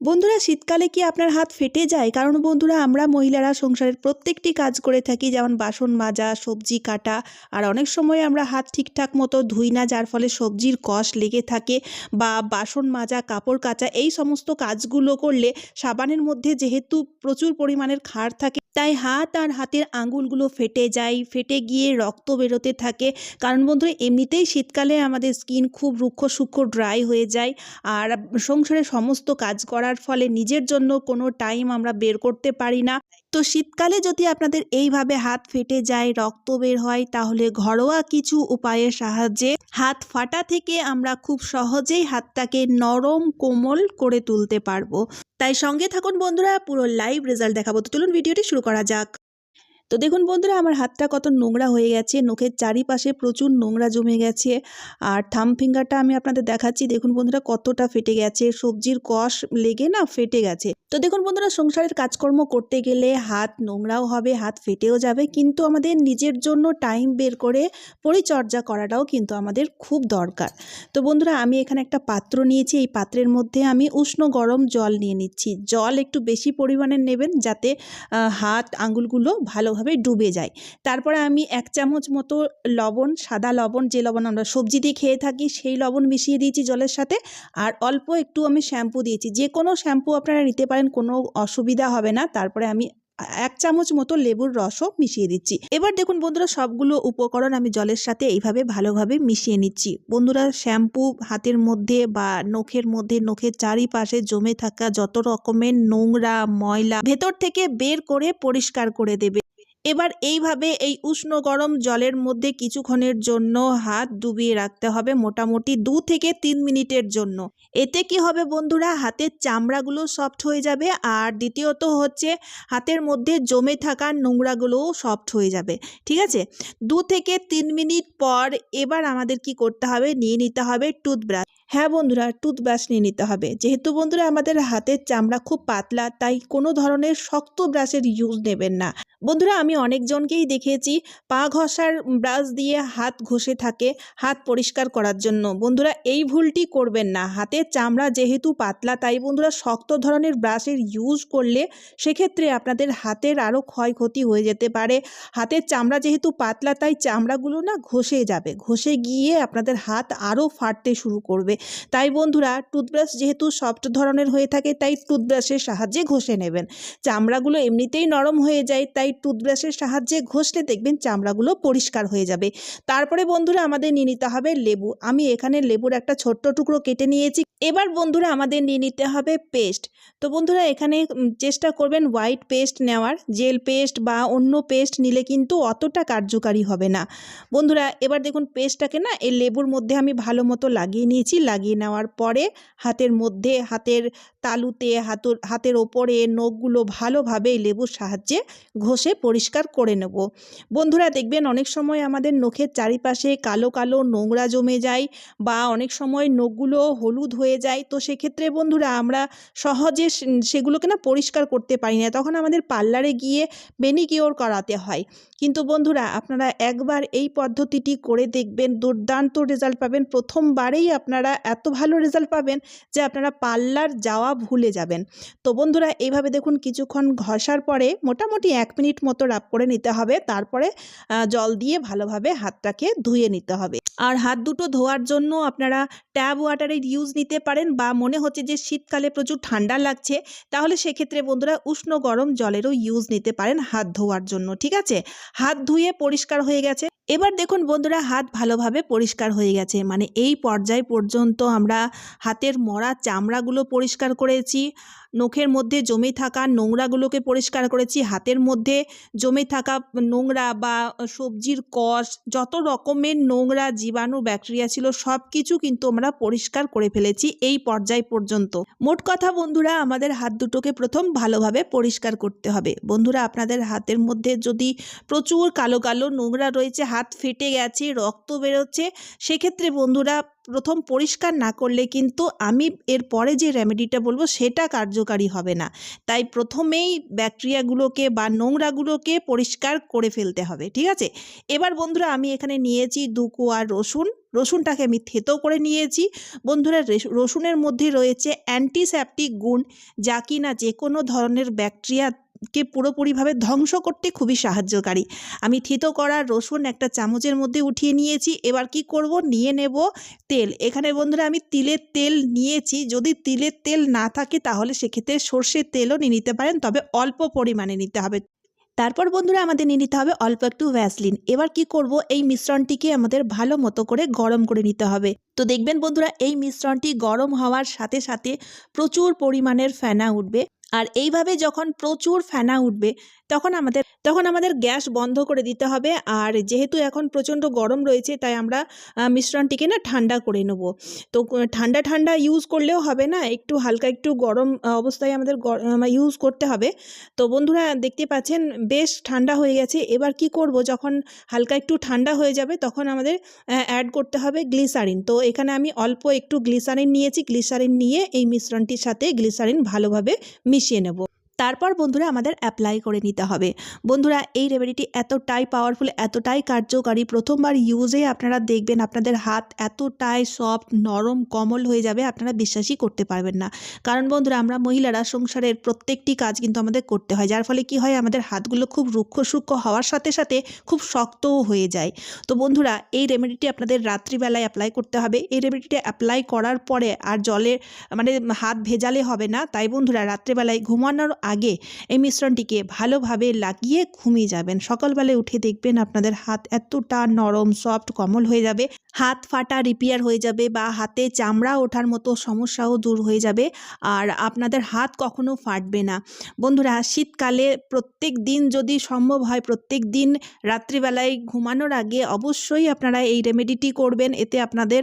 বন্ধুরা, শীতকালে কি আপনার হাত ফেটে যায়? কারণ বন্ধুরা, আমরা মহিলারা সংসারের প্রত্যেকটি কাজ করে থাকি, যেমন বাসন মাজা, সবজি কাটা, আর অনেক সময় আমরা হাত ঠিকঠাক মতো ধুই না, যার ফলে সবজির কষ লেগে থাকে বা বাসন মাজা, কাপড় কাচা, এই সমস্ত কাজগুলো করলে সাবানের মধ্যে যেহেতু প্রচুর পরিমাণের ক্ষার থাকে, তাই হাত আর হাতের আঙুলগুলো ফেটে যায়, ফেটে গিয়ে রক্ত বেরোতে থাকে। কারণ বন্ধুরা, এমনিতেই শীতকালে আমাদের স্কিন খুব রুক্ষ সূক্ষ্ম ড্রাই হয়ে যায়, আর সংসারে সমস্ত কাজ করার ফলে নিজের জন্য কোনো টাইম আমরা বের করতে পারি না। তো শীতকালে যদি আপনাদের এইভাবে হাত ফেটে যায়, রক্ত বের হয়, তাহলে ঘরোয়া কিছু উপায়ের সাহায্যে হাত ফাটা থেকে আমরা খুব সহজেই হাতটাকে নরম, কোমল করে তুলতে পারব। তাই সঙ্গে থাকুন বন্ধুরা, পুরো লাইভ রেজাল্ট দেখাবো। তো চলুন ভিডিওটি শুরু করা যাক। তো দেখুন বন্ধুরা, আমার হাতটা কত নোংরা হয়ে গেছে, নখের চারিপাশে প্রচুর নোংরা জমে গেছে। আর থাম ফিঙ্গারটা আমি আপনাদের দেখাচ্ছি, দেখুন বন্ধুরা কতটা ফেটে গেছে, সবজির কষ লেগে না ফেটে গেছে। তো দেখুন বন্ধুরা, সংসারের কাজকর্ম করতে গেলে হাত নোংরাও হবে, হাত ফেটেও যাবে, কিন্তু আমাদের নিজের জন্য টাইম বের করে পরিচর্যা করাটাও কিন্তু আমাদের খুব দরকার। তো বন্ধুরা, আমি এখানে একটা পাত্র নিয়েছি, এই পাত্রের মধ্যে আমি উষ্ণ গরম জল নিয়ে নিচ্ছি। জল একটু বেশি পরিমাণে নেবেন যাতে হাত আঙুলগুলো ভালোভাবে ডুবে যায়। তারপরে আমি এক চামচ মতো লবণ, সাদা লবণ, যে লবণ আমরা সবজি দিয়ে খেয়ে থাকি, সেই লবণ মিশিয়ে দিয়েছি জলের সাথে। আর অল্প একটু আমি শ্যাম্পু দিয়েছি। যে কোনো শ্যাম্পু আপনারা নিতে পারেন, কোনো অসুবিধা হবে না। তারপরে আমি এক চামচ মতো লেবুর রসও মিশিয়ে দিচ্ছি। এবার দেখুন বন্ধুরা, সবগুলো উপকরণ আমি জলের সাথে এইভাবে ভালোভাবে মিশিয়ে নিচ্ছি। বন্ধুরা, শ্যাম্পু হাতের মধ্যে বা নখের মধ্যে, নখের চারিপাশে জমে থাকা যত রকমের নোংরা, ময়লা ভেতর থেকে বের করে পরিষ্কার করে দেবে। এবার এইভাবে এই উষ্ণ গরম জলের মধ্যে কিছুক্ষণের জন্য হাত ডুবিয়ে রাখতে হবে মোটামুটি দু থেকে তিন মিনিটের জন্য। এতে কি হবে বন্ধুরা? হাতের চামড়াগুলো সফট হয়ে যাবে আর দ্বিতীয়ত হচ্ছে হাতের মধ্যে জমে থাকা নোংরাগুলোও সফট হয়ে যাবে। ঠিক আছে? দু থেকে তিন মিনিট পর এবার আমাদের কি করতে হবে? নিয়ে নিতে হবে টুথব্রাশ হ্যাঁ বন্ধুরা টুথব্রাশ নিয়ে নিতে হবে। যেহেতু বন্ধুরা আমাদের হাতের চামড়া খুব পাতলা, তাই কোনো ধরনের শক্ত ব্রাশের ইউজ নেবেন না। বন্ধুরা আমি অনেকজনকেই দেখেছি, পা ঘষার ব্রাশ দিয়ে হাত ঘষে থাকে, হাত পরিষ্কার করার জন্য। বন্ধুরা, এই ভুলটি করবেন না। হাতের চামড়া যেহেতু পাতলা, তাই বন্ধুরা, শক্ত ধরনের ব্রাশের ইউজ করলে সেক্ষেত্রে আপনাদের হাতের আরও ক্ষয়ক্ষতি হয়ে যেতে পারে। হাতের চামড়া যেহেতু পাতলা, তাই চামড়াগুলো না ঘষে যাবে। ঘষে গিয়ে আপনাদের হাত আরও ফাটতে শুরু করবে। তাই বন্ধুরা টুথব্রাশ যেহেতু সফট ধরনের হয়ে থাকে, তাই টুথব্রাশের সাহায্যে ঘষে নেবেন। চামড়াগুলো এমনিতেই নরম হয়ে যায়, তাই টুথব্রাশের সাহায্যে ঘষলে দেখবেন চামড়াগুলো পরিষ্কার হয়ে যাবে। তারপরে বন্ধুরা আমাদের নিয়ে নিতে হবে লেবু। আমি এখানে লেবুর একটা ছোট্ট টুকরো কেটে নিয়েছি। এবার বন্ধুরা আমাদের নিয়ে নিতে হবে পেস্ট। তো বন্ধুরা এখানে চেষ্টা করবেন হোয়াইট পেস্ট নেওয়ার। জেল পেস্ট বা অন্য পেস্ট নিলে কিন্তু অতটা কার্যকারী হবে না। বন্ধুরা, এবার দেখুন পেস্টটাকে না, এই লেবুর মধ্যে আমি ভালো মতো লাগিয়ে নিয়েছি। লাগিয়ে নেওয়ার পরে হাতের মধ্যে, হাতের তালুতে হাতুর, হাতের ওপরে নখগুলো ভালোভাবে লেবুর সাহায্যে ঘষে পরিষ্কার করে নেব। বন্ধুরা, দেখবেন অনেক সময় আমাদের নখের চারিপাশে কালো কালো নোংরা জমে যায় বা অনেক সময় নখগুলো হলুদ হয়ে যায়। তো সেক্ষেত্রে বন্ধুরা, আমরা সহজে সেগুলোকে না পরিষ্কার করতে পারি না। তখন আমাদের পার্লারে গিয়ে বেনিকিওর করাতে হয়। কিন্তু বন্ধুরা, আপনারা একবার এই পদ্ধতিটি করে দেখবেন, দুর্দান্ত রেজাল্ট পাবেন। প্রথমবারেই আপনারা এত ভালো রেজাল্ট পাবেন যে আপনারা পার্লার যাওয়া ভুলে যাবেন। তো বন্ধুরা, এইভাবে দেখুন কিছুক্ষণ ঘষার পরে মোটামুটি এক মিনিট মতো রাব করে নিতে হবে। তারপরে জল দিয়ে ভালোভাবে হাতটাকে ধুয়ে নিতে হবে। আর হাত দুটো ধোয়ার জন্য আপনারা ট্যাব ওয়াটারের ইউজ নিতে পারেন বা মনে হচ্ছে যে শীতকালে প্রচুর ঠান্ডা লাগছে, তাহলে সেক্ষেত্রে বন্ধুরা উষ্ণ গরম জলেরও ইউজ নিতে পারেন হাত ধোয়ার জন্য। ঠিক আছে? হাত ধুয়ে পরিষ্কার হয়ে গেছে। এবার দেখুন বন্ধুরা, হাত ভালোভাবে পরিষ্কার হয়ে গেছে। মানে এই পর্যায় পর্যন্ত আমরা হাতের মরা চামড়াগুলো পরিষ্কার করেছি, নখের মধ্যে জমে থাকা নোংরাগুলোকে পরিষ্কার করেছি, হাতের মধ্যে জমে থাকা নোংরা বা সবজির কষ, যত রকমের নোংরা জীবাণু, ব্যাকটেরিয়া ছিল সব কিছু কিন্তু আমরা পরিষ্কার করে ফেলেছি এই পর্যায় পর্যন্ত। মোট কথা বন্ধুরা, আমাদের হাত দুটোকে প্রথম ভালোভাবে পরিষ্কার করতে হবে। বন্ধুরা, আপনাদের হাতের মধ্যে যদি প্রচুর কালো কালো নোংরা রয়েছে, হাত হাত ফেটে গেছে, রক্ত বেরোচ্ছে, সেক্ষেত্রে বন্ধুরা প্রথম পরিষ্কার না করলে কিন্তু আমি এর পরে যে রেমেডিটা বলব সেটা কার্যকারী হবে না। তাই প্রথমেই ব্যাকটেরিয়াগুলোকে বা নোংরাগুলোকে পরিষ্কার করে ফেলতে হবে, ঠিক আছে? এবার বন্ধুরা আমি এখানে নিয়েছি দু কোয়া রসুন, রসুনটাকে আমি থেতো করে নিয়েছি। বন্ধুরা রেস- রসুনের মধ্যে রয়েছে অ্যান্টিসেপটিক গুণ, যা কিনা যে কোনো ধরনের ব্যাকটেরিয়াকে পুরোপুরিভাবে ধ্বংস করতে খুবই সাহায্যকারী। আমি থেতো করা রসুন একটা চামচের মধ্যে উঠিয়ে নিয়েছি, এবার কি করব? নিয়ে নেব তেল। এখানে বন্ধুরা, আমি তিলের তেল নিয়েছি। যদি তিলের তেল না থাকে, তাহলে সেক্ষেত্রে সর্ষের তেলও নিয়ে নিতে পারেন, তবে অল্প পরিমাণে নিতে হবে। তারপর বন্ধুরা, আমাদের নিয়ে নিতে হবে অল্প একটু ভ্যাসলিন। এবার কি করব? এই মিশ্রণটিকে আমাদের ভালো মতো করে গরম করে নিতে হবে। তো দেখবেন বন্ধুরা, এই মিশ্রণটি গরম হওয়ার সাথে সাথে প্রচুর পরিমাণের ফেনা উঠবে। আর এইভাবে যখন প্রচুর ফেনা উঠবে, তখন আমাদের তখন আমাদের গ্যাস বন্ধ করে দিতে হবে। আর যেহেতু এখন প্রচণ্ড গরম রয়েছে, তাই আমরা মিশ্রণটিকে না ঠান্ডা করে নেব। তো ঠান্ডা ঠান্ডা ইউজ করলেও হবে না, একটু হালকা, একটু গরম অবস্থায় আমাদের ইউজ করতে হবে। তো বন্ধুরা, দেখতে পাচ্ছেন, বেশ ঠান্ডা হয়ে গেছে। এবার কি করব, যখন হালকা একটু ঠান্ডা হয়ে যাবে, তখন আমাদের অ্যাড করতে হবে গ্লিসারিন তো এখানে আমি অল্প একটু গ্লিসারিন নিয়েছি। গ্লিসারিন নিয়ে এই মিশ্রণটির সাথে গ্লিসারিন ভালোভাবে মিশিয়ে নেব। তারপর বন্ধুরা আমাদের অ্যাপ্লাই করে নিতে হবে। বন্ধুরা, এই রেমেডিটি এতটাই পাওয়ারফুল এতটাই কার্যকারী। প্রথমবার ইউজে আপনারা দেখবেন আপনাদের হাত এতটাই সফট নরম, কমল হয়ে যাবে, আপনারা বিশ্বাসই করতে পারবেন না। কারণ বন্ধুরা, আমরা মহিলারা সংসারের প্রত্যেকটি কাজ কিন্তু আমাদের করতে হয়, যার ফলে কি হয়, আমাদের হাতগুলো খুব রুক্ষ সূক্ষ্ম হওয়ার সাথে সাথে খুব শক্তও হয়ে যায়। তো বন্ধুরা, এই রেমেডিটি আপনাদের রাত্রিবেলায় অ্যাপ্লাই করতে হবে। এই রেমেডিটি অ্যাপ্লাই করার পরে আর জলে মানে হাত ভেজালে হবে না। তাই বন্ধুরা, রাত্রেবেলায় ঘুমানোর আগে এই মিশ্রণটিকে ভালোভাবে লাগিয়ে ঘুমিয়ে যাবেন। সকালবেলায় উঠে দেখবেন আপনাদের হাত এতটা নরম সফট কমল হয়ে যাবে। হাত ফাটা রিপেয়ার হয়ে যাবে বা হাতে চামড়া ওঠার মতো সমস্যাও দূর হয়ে যাবে আর আপনাদের হাত কখনো ফাটবে না। বন্ধুরা, শীতকালে প্রত্যেক দিন যদি সম্ভব হয়, প্রত্যেক দিন রাত্রিবেলায় ঘুমানোর আগে অবশ্যই আপনারা এই রেমেডিটি করবেন। এতে আপনাদের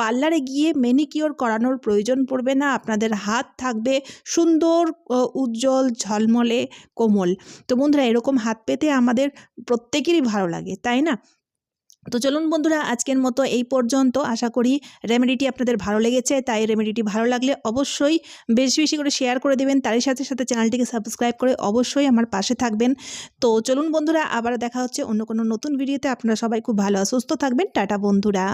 পার্লারে গিয়ে মেনিকিওর করানোর প্রয়োজন পড়বে না। আপনাদের হাত থাকবে সুন্দর উজ্জ্বল, ঝলমলে, কোমল। তো বন্ধুরা, এরকম হাত পেতে আমাদের প্রত্যেকেরই ভালো লাগে, তাই না? তো চলুন বন্ধুরা, আজকের মতো এই পর্যন্ত। আশা করি রেমেডিটি আপনাদের ভালো লেগেছে, তাই রেমেডিটি ভালো লাগলে অবশ্যই বেশি বেশি করে শেয়ার করে দেবেন। তারই সাথে সাথে চ্যানেলটিকে সাবস্ক্রাইব করে অবশ্যই আমার পাশে থাকবেন। তো চলুন বন্ধুরা, আবার দেখা হচ্ছে অন্য কোনো নতুন ভিডিওতে। আপনারা সবাই খুব ভালো, সুস্থ থাকবেন। টাটা বন্ধুরা।